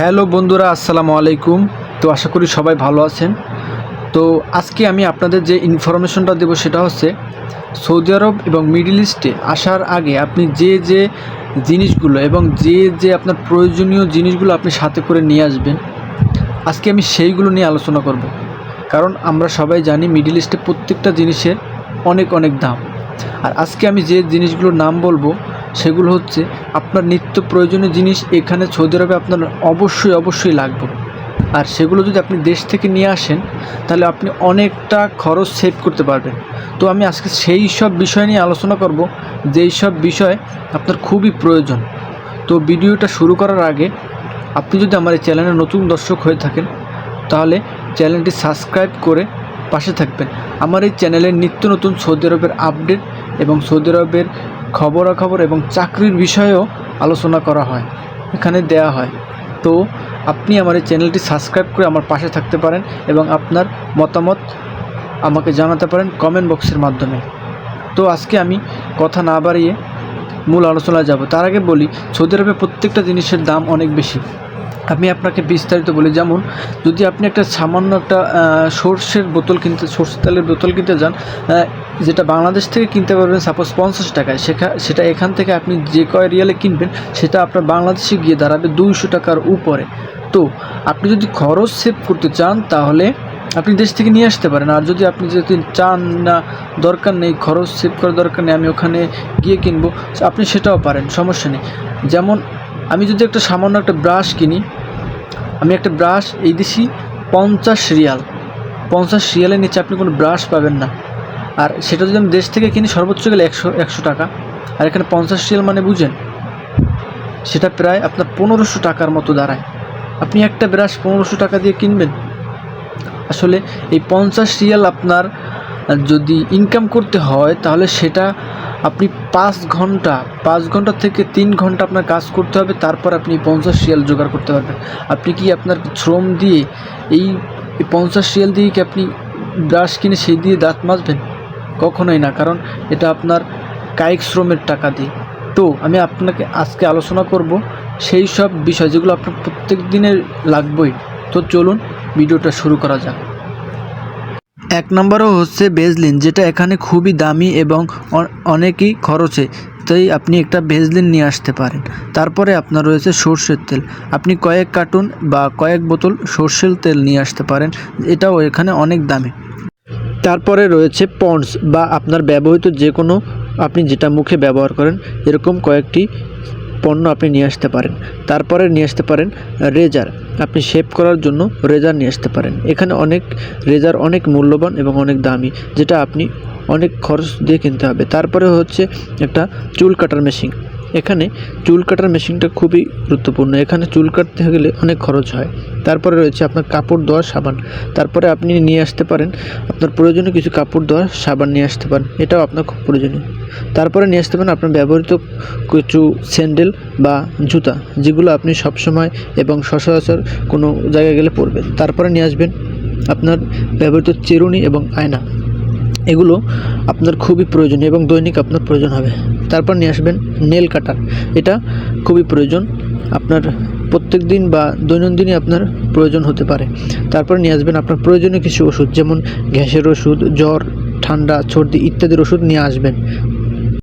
Hello বন্ধুরা, আসসালামু আলাইকুম। তো আশা করি সবাই ভালো আছেন। তো আজকে আমি আপনাদের যে ইনফরমেশনটা দেবো সেটা হচ্ছে, সৌদি আরব এবং মিডিল ইস্টে আসার আগে আপনি যে যে জিনিসগুলো এবং যে যে আপনার প্রয়োজনীয় জিনিসগুলো আপনি সাথে করে নিয়ে আসবেন, আজকে আমি সেইগুলো নিয়ে আলোচনা করব। কারণ আমরা সবাই জানি মিডিল ইস্টে প্রত্যেকটা জিনিসের অনেক অনেক দাম। আর আজকে আমি যে জিনিসগুলোর নাম বলব সেগুলো হচ্ছে আপনার নিত্য প্রয়োজনীয় জিনিস এখানে সৌদি আরবে আপনার অবশ্যই অবশ্যই লাগবে। আর সেগুলো যদি আপনি দেশ থেকে নিয়ে আসেন, তাহলে আপনি অনেকটা খরচ সেভ করতে পারবেন। তো আমি আজকে সেই সব বিষয় নিয়ে আলোচনা করব, যেই সব বিষয় আপনার খুবই প্রয়োজন। তো ভিডিওটা শুরু করার আগে আপনি যদি আমার এই চ্যানেলে নতুন দর্শক হয়ে থাকেন, তাহলে চ্যানেলটি সাবস্ক্রাইব করে পাশে থাকবেন। আমার এই চ্যানেলে নিত্য নতুন সৌদি আরবের আপডেট এবং সৌদি আরবের খবরাখবর এবং চাকরির বিষয়েও আলোচনা করা হয়, এখানে দেয়া হয়। তো আপনি আমার এই চ্যানেলটি সাবস্ক্রাইব করে আমার পাশে থাকতে পারেন এবং আপনার মতামত আমাকে জানাতে পারেন কমেন্ট বক্সের মাধ্যমে। তো আজকে আমি কথা না বাড়িয়ে মূল আলোচনায় যাব। তার আগে বলি, সৌদি আরবে প্রত্যেকটা জিনিসের দাম অনেক বেশি। আমি আপনাকে বিস্তারিত বলি, যেমন যদি আপনি একটা সামান্য একটা সর্ষের বোতল কিনতে, সর্ষের তেলের বোতল কিনতে যান যেটা বাংলাদেশ থেকে কিনতে পারবেন সাপোজ পঞ্চাশ টাকায়, সেখা, সেটা এখান থেকে আপনি যে কয় রিয়ালে কিনবেন, সেটা আপনার বাংলাদেশে গিয়ে দাঁড়াবে দুইশো টাকার উপরে। তো আপনি যদি খরচ সেভ করতে চান, তাহলে আপনি দেশ থেকে নিয়ে আসতে পারেন। আর যদি আপনি যদি চান না, দরকার নেই, খরচ সেভ করার দরকার নেই, আমি ওখানে গিয়ে কিনবো, আপনি সেটাও পারেন, সমস্যা নেই। যেমন আমি যদি একটা সামান্য একটা ব্রাশ কিনি আমি একটা ব্রাশ এই দিছি পঞ্চাশ রিয়াল। পঞ্চাশ রিয়ালের নিচে আপনি কোনো ব্রাশ পাবেন না। আর সেটা যদি আমি দেশ থেকে কিনি, সর্বোচ্চ গেলে একশো একশো টাকা। আর এখানে পঞ্চাশ রিয়াল মানে বুঝেন, সেটা প্রায় আপনার পনেরোশো টাকার মতো দাঁড়ায়। আপনি একটা ব্রাশ পনেরোশো টাকা দিয়ে কিনবেন। আসলে এই পঞ্চাশ রিয়াল আপনার যদি ইনকাম করতে হয়, তাহলে সেটা আপনি পাঁচ ঘণ্টা পাঁচ ঘণ্টা থেকে তিন ঘণ্টা আপনার কাজ করতে হবে, তারপর আপনি পঞ্চাশ শিয়াল জোগাড় করতে পারবেন। আপনি কি আপনার শ্রম দিয়ে এই পঞ্চাশ শিয়াল দিয়ে কি আপনি ব্রাশ কিনে সেই দিয়ে দাঁত মাজবেন? কখনোই না, কারণ এটা আপনার কায়িক শ্রমের টাকা দিয়ে। তো আমি আপনাকে আজকে আলোচনা করব সেই সব বিষয় যেগুলো আপনার প্রত্যেক দিনের লাগবেই। তো চলুন, ভিডিওটা শুরু করা যাক। এক নম্বরও হচ্ছে বেজলিন যেটা এখানে খুবই দামি এবং অনেকই খরচে, তাই আপনি একটা ভেজলিন নিয়ে আসতে পারেন। তারপরে আপনার রয়েছে সর্ষের তেল। আপনি কয়েক কার্টুন বা কয়েক বোতল সর্ষের তেল নিয়ে আসতে পারেন, এটাও এখানে অনেক দামি। তারপরে রয়েছে পন্ডস বা আপনার ব্যবহৃত যে কোনো আপনি যেটা মুখে ব্যবহার করেন, এরকম কয়েকটি পণ্য আপনি নিয়ে আসতে পারেন। তারপরে নিয়ে আসতে পারেন রেজার। আপনি শেপ করার জন্য রেজার নিয়ে আসতে পারেন। এখানে অনেক রেজার অনেক মূল্যবান এবং অনেক দামি, যেটা আপনি অনেক খরচ দিয়ে কিনতে হবে। তারপরে হচ্ছে একটা চুল কাটার মেশিন এখানে চুল কাটার মেশিনটা খুবই গুরুত্বপূর্ণ। এখানে চুল কাটতে গেলে অনেক খরচ হয়। তারপরে রয়েছে আপনার কাপড় ধোয়ার সাবান। তারপরে আপনি নিয়ে আসতে পারেন, আপনার প্রয়োজনীয় কিছু কাপড় ধোয়ার সাবান নিয়ে আসতে পারেন। এটাও আপনার খুব প্রয়োজনীয়। তারপরে নিয়ে আসতে পারেন আপনার ব্যবহৃত কিছু স্যান্ডেল বা জুতা, যেগুলো আপনি সবসময় এবং সচরাচর কোনো জায়গায় গেলে পরবেন। তারপরে নিয়ে আসবেন আপনার ব্যবহৃত চিরুনি এবং আয়না। এগুলো আপনার খুবই প্রয়োজন এবং দৈনিক আপনার প্রয়োজন হবে। তারপর নিয়ে আসবেন নেল কাটার। এটা খুবই প্রয়োজন। আপনার প্রত্যেক দিন বা দৈনন্দিনই আপনার প্রয়োজন হতে পারে। তারপর নিয়ে আসবেন আপনার প্রয়োজনীয় কিছু ওষুধ, যেমন গ্যাসের ওষুধ, জ্বর, ঠান্ডা, সর্দি ইত্যাদির ওষুধ নিয়ে আসবেন।